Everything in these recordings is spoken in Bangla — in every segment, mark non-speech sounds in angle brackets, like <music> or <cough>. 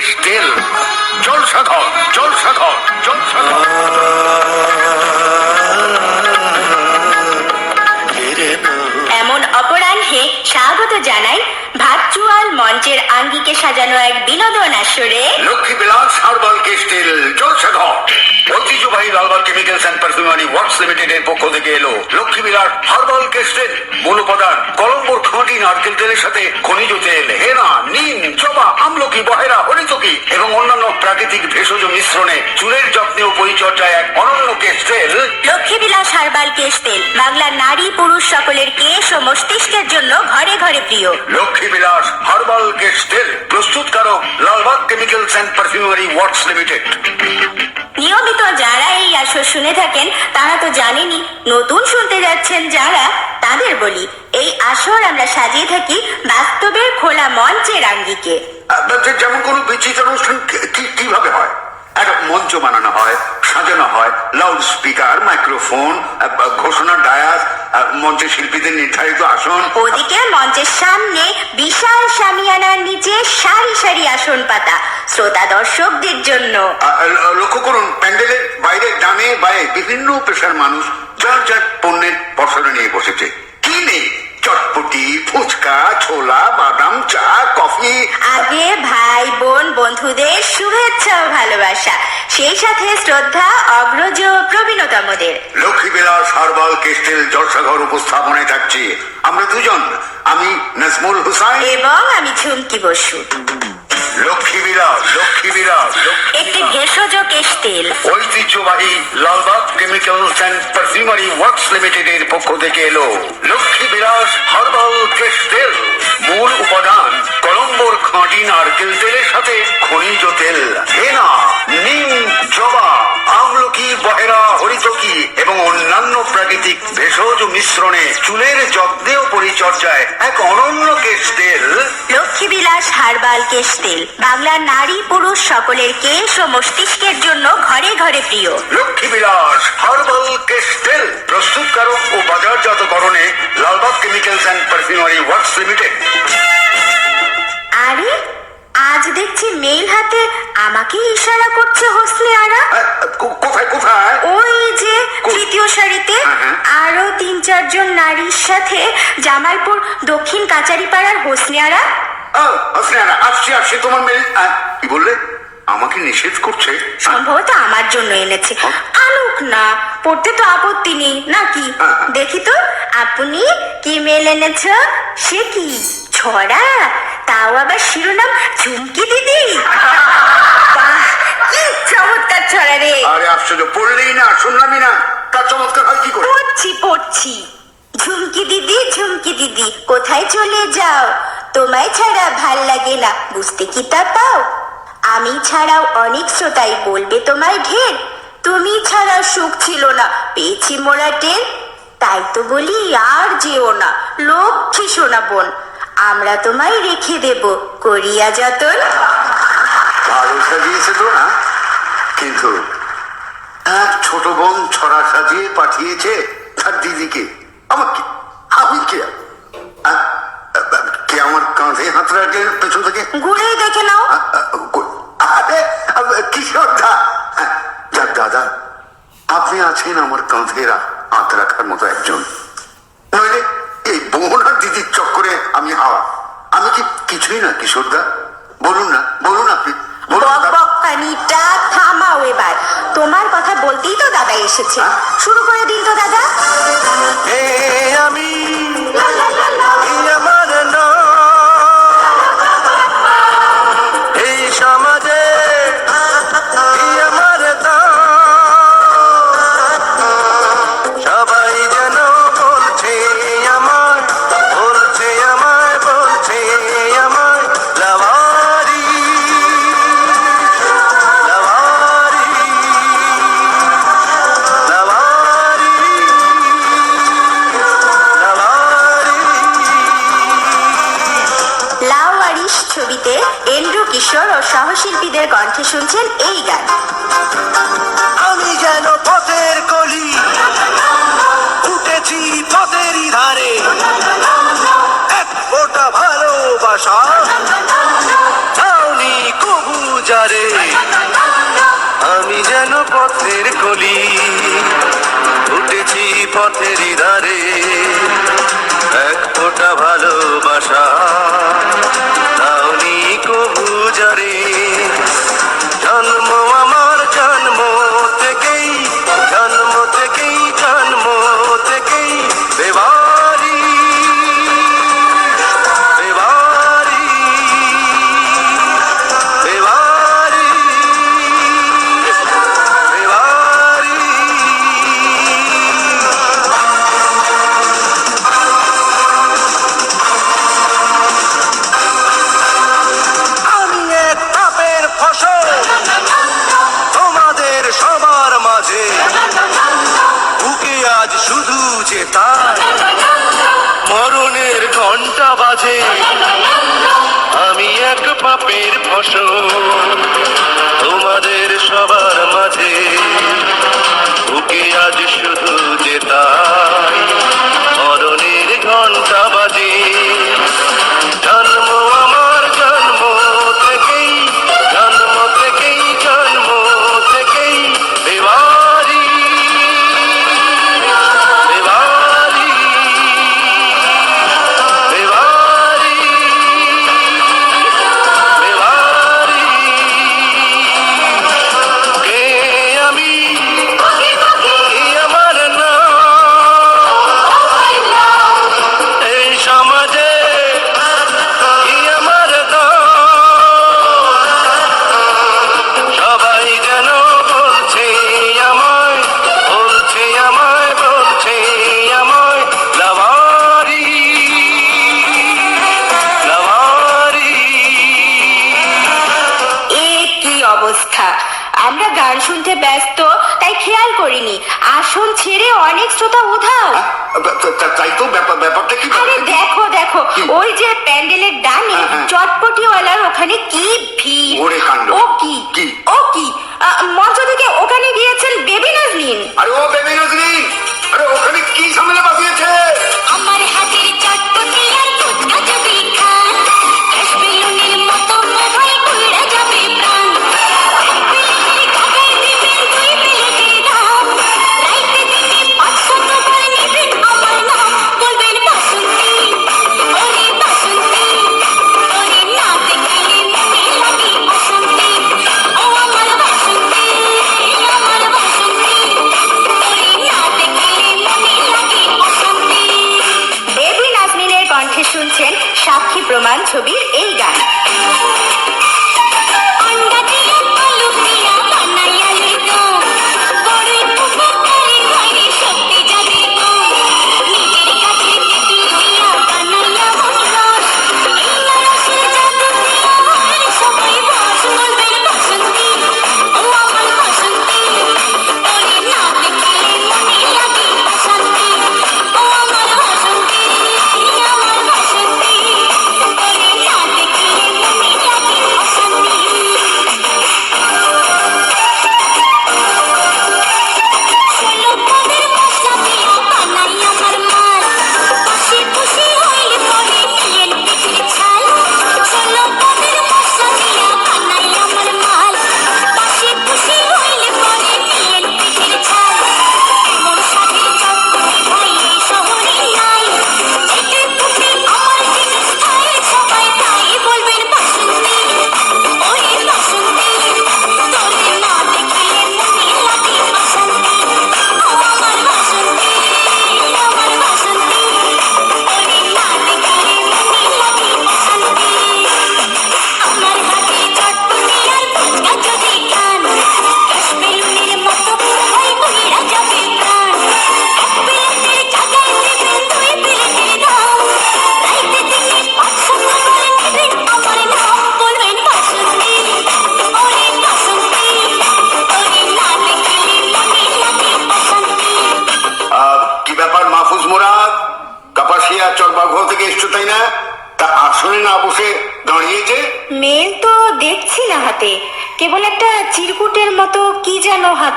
কেশ তেল মঞ্চের আঙ্গিকে সাজানো এক বিনোদন আসরে লক্ষ্মী বিলাস হার্বাল কেশ তেল জলসাঘর ঐতিহ্যবাহী Lalbag chemicals and perfumery works limited এর পক্ষ থেকে এলো লক্ষ্মী বিলাস হার্বাল মূল উপাদান কলম্বোর খাঁটি নারকেল তেলের সাথে খনিজ তেল হেনা নিম জবা আমলকি বহেরা হরিতকি এবং অন্যান্য প্রাকৃতিক ভেষজ মিশ্রণে চুলের যত্নে ও পরিচর্যায় এক অনন্য কেশ লক্ষ্মী বিলাস হার্বাল কেশ তেল বাংলার নারী পুরুষ সকলের কেশ ও মস্তিষ্কের জন্য ঘরে ঘরে প্রিয়। লক্ষ্মী বিলাস পারফিউমারি ওয়ার্কস লিমিটেড নিয়মিত যারা এই আসর শুনে থাকেন তারা তো জানেনই নতুন শুনতে যাচ্ছেন যারা তাদের বলি এই আসর আমরা সাজিয়ে থাকি বাস্তবের খোলা মঞ্চের আঙ্গিকে। আপনাদের যেমন কোনো বিচিত্র অনুষ্ঠান কীভাবে হয়? একটা মঞ্চ বানানো হয় সাজানো হয় লাউড স্পিকার মাইক্রোফোন মঞ্চে শিল্পীদের নির্ধারিত আসন। ওদিকে মঞ্চের সামনে বিশাল সামিয়ানার নিচে সারি সারি আসন পাতা শ্রোতা দর্শকদের জন্য। লক্ষ্য করুন প্যান্ডেলের বাইরে ডানে বাইরে বিভিন্ন পেশার মানুষ যার যার পণ্যের পসরা নিয়ে বসেছে। কি নেই? চটপটি ফুচকা ছোলা বাদাম চা কফি। আগে ভাই বোন বন্ধুদের শুভেচ্ছা ও ভালোবাসা। সেই সাথে শ্রদ্ধা অগ্রজ প্রবীণতা প্রবীণতমদের। লক্ষ্মী বিলাস হারবাল কেস্টেল জলসাঘর উপস্থাপনায় থাকছি। আমরা দুজন আমি নাজমুল হুসাইন। এবং আমি ঝুমকি বসু। লক্ষ্মী বিলাস লক্ষ্মী বিলাস একটি ভেষজ কেশ তেল। ঐতিহ্যবাহী Lalbag chemicals and perfumery works লিমিটেডের পক্ষ থেকে এলো লক্ষ্মী বিলাস হার্বাল কেশ তেল। মূল উপাদান কলম্বোর খাঁটি নারকেল তেলের সাথে খনিজ তেল। হেনা নিম জবা আমলকি বহেরা হরিতকি এবং অন্যান্য প্রাকৃতিক ভেষজ মিশ্রণে চুলের যত্নে পরিচর্যায় এক অনন্য কেশ তেল। লক্ষ্মীবিলাস হার্বাল কেশ তেল। বাংলার নারী পুরুষ সকলের কেশ ও মস্তিষ্কের জন্য ঘরে ঘরে প্রিয়। লক্ষ্মী বিলাস হার্বাল কেশ তেল। প্রস্তুতকারক ও বাজারজাতকরণে Lalbag chemicals and perfumery works limited. আরে আজ দেখছি মেল হাতে আমাকে ইশারা করছে হোসনে আরা। কোথায় কোথায়? ওই যে তৃতীয় সারিতে। আরও তিন চারজন নারীর সাথে জামালপুর দক্ষিণ কাচারিপাড়ার হোসনিয়ারা। আহ, স্নেহারা, আসছি আসছি তোমার মেয়ে কি বললে? আমাকে নিষেধ করছে? সম্ভবত আমার জন্য এনেছে। আনুক না পড়তে তো আপত্তি নেই নাকি। দেখি তো আপনি কি মেল এনেছ? সে কি? ছড়া? তাও আবার শিরোনাম ঝুমকি দিদি? <laughs> বাহ! কি চমৎকার ছড়া রে। আরে আশ্চর্য পড়লেই না শুনলামই না। তার চমৎকার হয় কি করে? পড়ছি পড়ছি। ঝুমকি দিদি ঝুমকি দিদি কোথায় চলে যাও? তোমায় ছাড়া ভালো লাগে না। বুঝতে কি তা পাও? আমি ছাড়াও অনেক শ্রোতাই বলবে তোমায় ঢের। তুমি ছাড়া সুখ ছিল না পেয়েছি মোরা টের। তাই তো বলি আর যেও না লক্ষ্মী সোনা বোন। আমরা তোমায় রেখে দেব করিয়া যতন। ভালো সাজিয়েছে তো না কিন্তু এক ছোট বোন ছড়া সাজিয়ে পাঠিয়েছে তার দিদিকে। আমাকে আমি কে? কে আমার কাঁধে হাত রাখলেন পেছন থেকে? দেখে নাও। হ্যাঁ, যাক দাদা আপনি আছেন আমার কাঁধে রা- হাত রাখার মতো একজন। নইলে এই বোন আর দিদির চক্করে আমি হাওয়া। আমি কি কিছুই না কিশোর কিশোরদা এসেছে। শিল্পীদের কণ্ঠে শুনছেন এই গান। আমি যেন পথের কলি, উঠেছি পথেরই ধারে। এক ফোটা ভালোবাসা ছাউনি কবু যারে। আমি যেন পথের কলি, উঠেছি পথেরই ধারে। এক ফোটা ভালোবাসা বাজে। আমি এক পাপের ফসল। অনেক শ্রোতা উধাও। তাই তো ব্যাপারটা কি আরে দেখো দেখো ওই যে প্যান্ডেলের ডানে হ্যাঁ, হ্যাঁ। চটপটি ওয়ালার ওখানে কি ভিড়? ও কি? কি?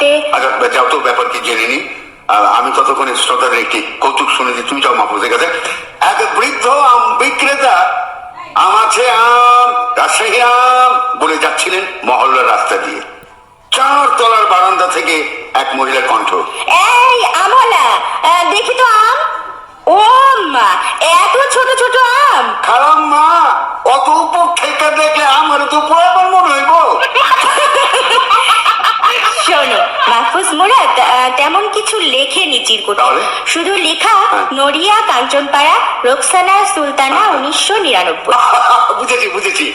মুহূর্তে আচ্ছা, যাও তো ব্যাপার কি জেনে নি। আমি ততক্ষণে শ্রোতাদের একটি কৌতুক শুনেছি তুমি যাও মাহফুজের কাছে। এক বৃদ্ধ আম বিক্রেতা আম আছে আম রাজশাহী আম বলে যাচ্ছিলেন মহল্লার রাস্তা দিয়ে। চার তলার বারান্দা থেকে এক মহিলার কণ্ঠ। এই আমলা দেখি তো আম। ও মা এত ছোট ছোট আম। খারাপ মা অত উপর থেকে দেখে আমার তো পুরাবার মনে হইব। <laughs> মাহফুজ মুরাদ তেমন কিছু লেখেনি চিরকুট? শুধু লেখা হ্যাঁ। নড়িয়া কাঞ্চনপাড়া রোকসানা সুলতানা উনিশশো নিরানব্বই। <laughs> বুঝেছি বুঝেছি।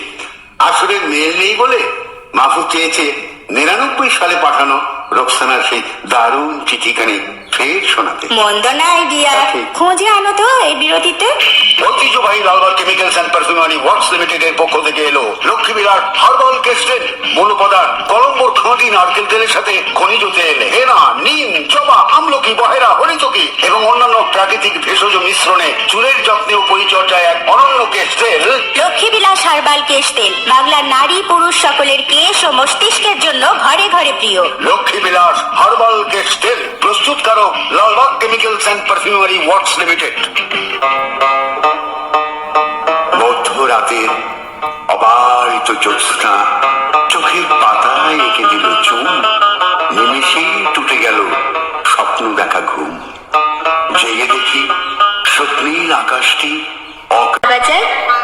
আসলে মেল নেই বলে মাহফুজ চেয়েছে নিরানব্বই সালে পাঠানো। রোকসানার সেই দারুণ চিঠিখানি ফের শোনাতে। মন্দ না আইডিয়া খোঁজে আনো তো এই বিরতিতে। ঐতিহ্যবাহী Lalbag chemicals and perfumery works লিমিটেডের পক্ষ থেকে এলো লক্ষ্মী বিলার হার্বাল কেস্টেন মূল উপাদান কলম্বোর খাঁটি নারকেল তেলের সাথে খনিজ তেল হেনা নিম জবা আমলকি বহেরা হরিচকি এবং অন্যান্য প্রাকৃতিক ভেষজ মিশ্রণে চুলের যত্নে ও পরিচর্যায় এক অনন্য কেশ তেল। লক্ষ্মীবিলাস হারবাল কেশ তেল। বাংলার নারী পুরুষ সকলের কেশ ও মস্তিষ্কের জন্য ঘরে ঘরে প্রিয়। লক্ষ্মী বিলাস হার্বাল তেল প্রস্তুতকারক Lalbag chemicals and perfumery works limited মধ্যরাতের অবারিত জ্যোৎস্না, চোখের পাতায় এঁকে দিল চুম নিমেষেই টুটে গেল স্বপ্ন দেখা ঘুম। জেগে দেখি স্বপ্নীল আকাশটি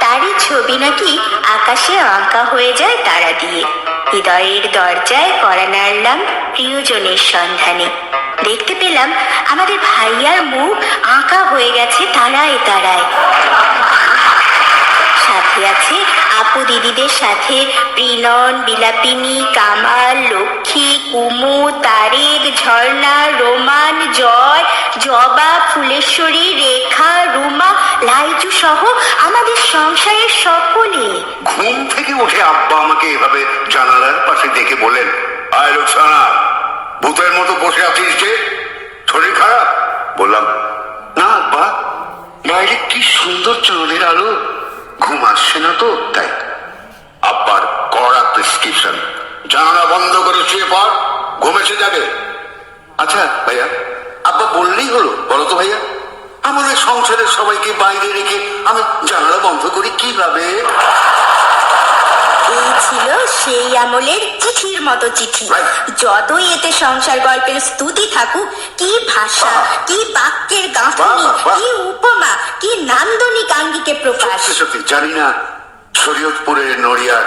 তারই ছবি নাকি আকাশে আঁকা হয়ে যায় তারা দিয়ে। হৃদয়ের দরজায় পড়া নাড়লাম প্রিয়জনের সন্ধানে। দেখতে পেলাম আমাদের ভাইয়ার মুখ আঁকা হয়ে গেছে তারায় তারায়। সাথে আপু দিদিদের সাথে প্রিনন বিলাপিনী, কামাল, লক্ষ্মী, কুমু তারেক ঝর্ণা, রোমান, জয়, জবা, ফুলেশ্বরী, রেখা, রুমা, লাইজু সহ আমাদের সংসারের সকলে। ঘুম থেকে উঠে আব্বা আমাকে এভাবে জানালার পাশে দেখে বলেন আয় রোকসানা ভূতের মতো বসে আছিস যে শরীর খারাপ বললাম না আব্বা বাইরে কি সুন্দর চাঁদের আলো ঘুম আসছে না তো তাই আব্বার কড়া প্রেসক্রিপশন জানালা বন্ধ করে শুয়ে পড় এসে যাবে? আচ্ছা ভাইয়া আব্বা বললেই হলো বলো তো ভাইয়া। আমাদের সংসারের সবাইকে বাইরে রেখে আমি জানালা বন্ধ করি কীভাবে? এই ছিল সেই আমলের চিঠির মতো চিঠি। যতই এতে সংসার গল্পের স্তুতি থাকুক কি ভাষা কি বাক্যের গাঁথনি। কি উপমা কি নান্দনিক আঙ্গিকে প্রকাশ। সত্যি জানি না শরীয়তপুরের নড়িয়ার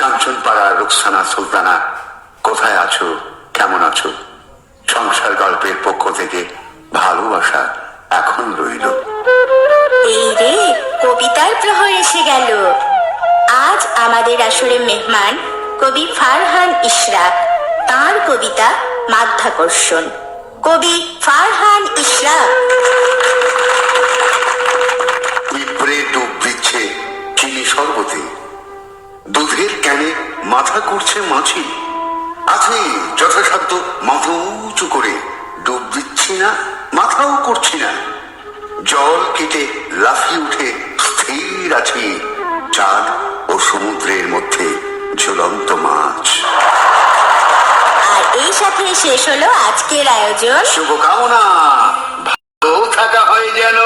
কাঞ্চনপাড়া রুকসানা সুলতানা কোথায় আছো? কেমন আছো? সংসার গল্পের পক্ষ থেকে ভালোবাসা এখন রইল। এই রে কবিতার প্রহর এসে গেল। আজ আমাদের আসরে মেহমান কবি ফারহান ইশরাক। তার কবিতা মাধ্যাকর্ষণ। কবি ফারহান ইশরাক। পিঁপড়ে ডুব দিচ্ছে চিনি শরবতে। দুধের ক্যানে মাথা করছে মাছি। আছে যথাসাধ্য মাথা উঁচু করে ডুব দিচ্ছি না মাথাও করছি না। জল কেটে লাফিয়ে উঠে স্থির আছি চাঁদ ও সমুদ্রের মধ্যে ঝুলন্ত মাছ। আর এই সাথে শেষ হলো আজকের আয়োজন। শুভকামনা। ভালো থাকা হয় যেন।